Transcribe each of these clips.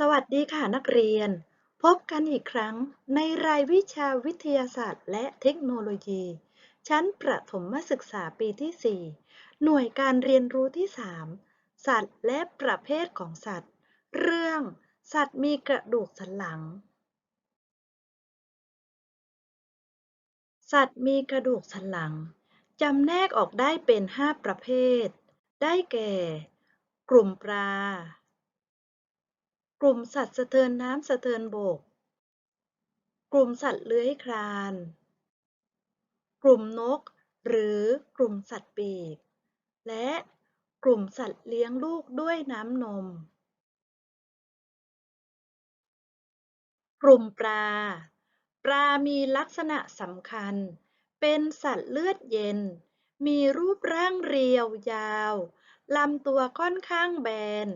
สวัสดีค่ะนักเรียน พบกันอีกครั้งในรายวิชาวิทยาศาสตร์ และเทคโนโลยี ชั้นประถมศึกษาปีที่ 4 หน่วยการเรียนรู้ที่ 3 สัตว์และประเภทของสัตว์ เรื่อง สัตว์มีกระดูกสันหลัง สัตว์มีกระดูกสันหลังจำแนกออกได้เป็น 5 ประเภท ได้แก่ กลุ่มปลา กลุ่มสัตว์สะเทินน้ำสะเทินบก กลุ่มสัตว์เลื้อยคลาน กลุ่มนก หรือกลุ่มสัตว์ปีก และกลุ่มสัตว์เลี้ยงลูกด้วยน้ำนม กลุ่มปลา ปลามีลักษณะสำคัญ เป็นสัตว์เลือดเย็น มีรูปร่างเรียวยาว ลำตัวค่อนข้างแบน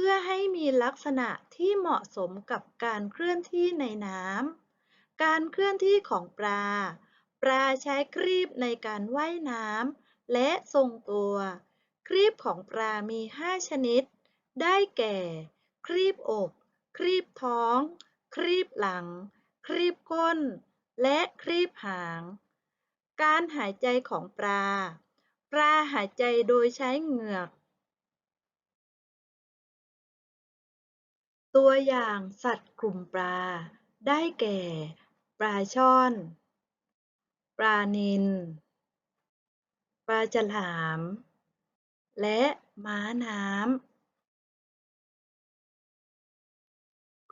พื่อให้มีลักษณะที่เหมาะสมกับการเคลื่อนที่ในน้ำ การเคลื่อนที่ของปลา ปลาใช้ครีบในการว่ายน้ำและทรงตัว ครีบของปลามี 5 ชนิด ได้แก่ ครีบอก ครีบท้อง ครีบหลัง ครีบก้น และครีบหาง การหายใจของปลา ปลาหายใจโดยใช้เหงือก ตัวอย่างสัตว์กลุ่มปลา ได้แก่ ปลาช่อน ปลานิล ปลาฉลาม และม้าน้ำ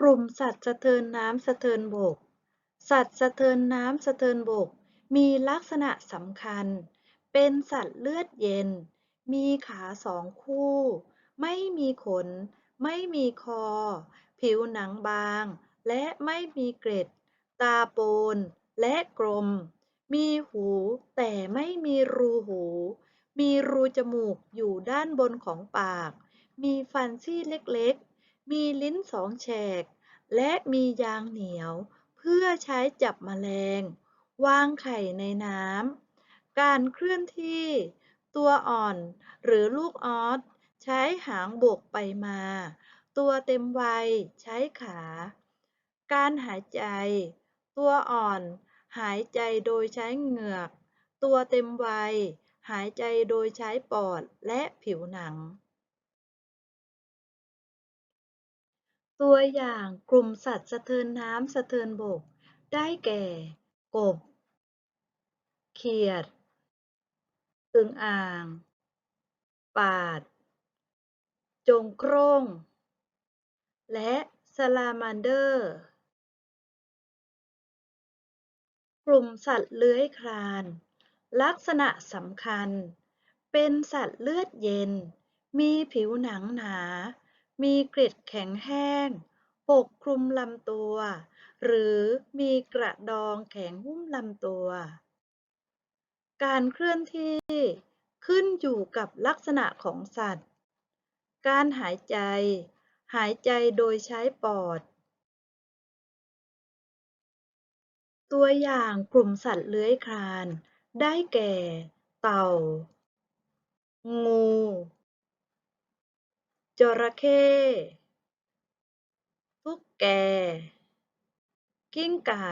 กลุ่มสัตว์สะเทินน้ำสะเทินบก สัตว์สะเทินน้ำสะเทินบก มีลักษณะสำคัญ เป็นสัตว์เลือดเย็น มีขาสองคู่ ไม่มีขน ไม่มีคอ ผิวหนังบาง และไม่มีเกล็ด ตาโปน และกลม มีหูแต่ไม่มีรูหู มีรูจมูกอยู่ด้านบนของปาก มีฟันซี่เล็กๆ มีลิ้นสองแฉก และมียางเหนียว เพื่อใช้จับแมลง วางไข่ในน้ำ การเคลื่อนที่ ตัวอ่อนหรือลูกออส ใช้หางโบกไปมา ตัวเต็มวัย ใช้ขา การหายใจ ตัวอ่อน หายใจโดยใช้เหงือก ตัวเต็มวัย หายใจโดยใช้ปอดและผิวหนัง ตัวอย่างกลุ่มสัตว์สะเทินน้ำสะเทินบก ได้แก่ กบ เขียด อึ่งอ่าง ปาด จงโคร่ง และซาลามันเดอร์ กลุ่มสัตว์เลื้อยคลาน ลักษณะสำคัญ เป็นสัตว์เลือดเย็น มีผิวหนังหนา มีเกล็ดแข็งแห้ง ปกคลุมลำตัว หรือมีกระดองแข็งหุ้มลำตัว การเคลื่อนที่ขึ้นอยู่กับลักษณะของสัตว์ การหายใจ หายใจโดยใช้ปอด ตัวอย่างกลุ่มสัตว์เลื้อยคลาน ได้แก่ เต่า งู จระเข้ตุ๊กแก กิ้งก่า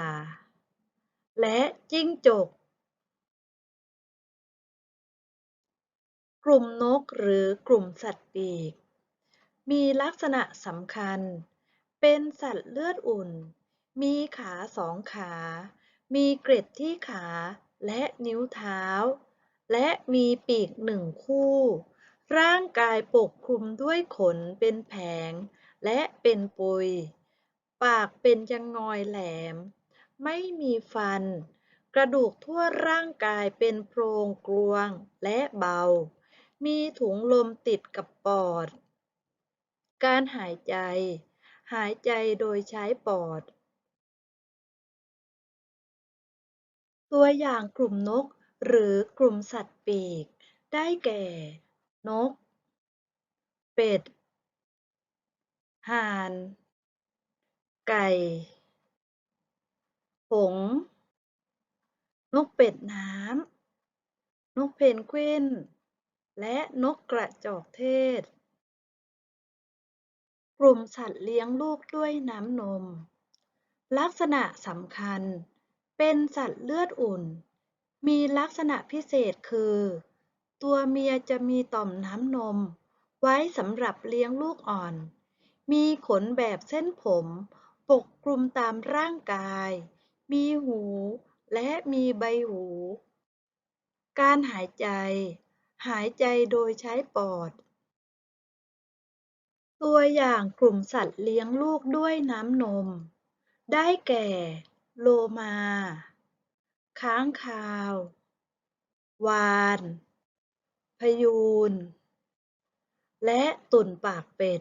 และจิ้งจก กลุ่มนกหรือกลุ่มสัตว์ปีก มีลักษณะสำคัญ เป็นสัตว์เลือดอุ่น มีขาสองขา มีเกล็ดที่ขาและนิ้วเท้า และมีปีกหนึ่งคู่ ร่างกายปกคลุมด้วยขนเป็นแผง และเป็นปุย ปากเป็นจะงอยแหลม ไม่มีฟัน กระดูกทั่วร่างกายเป็นโพรงกลวงและเบา มีถุงลมติดกับปอด การหายใจ หายใจโดยใช้ปอด ตัวอย่างกลุ่มนกหรือกลุ่มสัตว์ปีก ได้แก่ นก เป็ด ห่าน ไก่ หง นกเป็ดน้ำ นกเพนกวิน และนกกระจอกเทศ กลุ่มสัตว์เลี้ยงลูกด้วยน้ำนม ลักษณะสำคัญ เป็นสัตว์เลือดอุ่น มีลักษณะพิเศษคือ ตัวเมียจะมีต่อมน้ำนม ไว้สำหรับเลี้ยงลูกอ่อน มีขนแบบเส้นผม ปกคลุมตามร่างกาย มีหู และมีใบหู การหายใจ หายใจโดยใช้ปอด ตัวอย่างกลุ่มสัตว์เลี้ยงลูกด้วยน้ำนม ได้แก่ โลมา ค้างคาว วาน พยูน และตุ่นปากเป็ด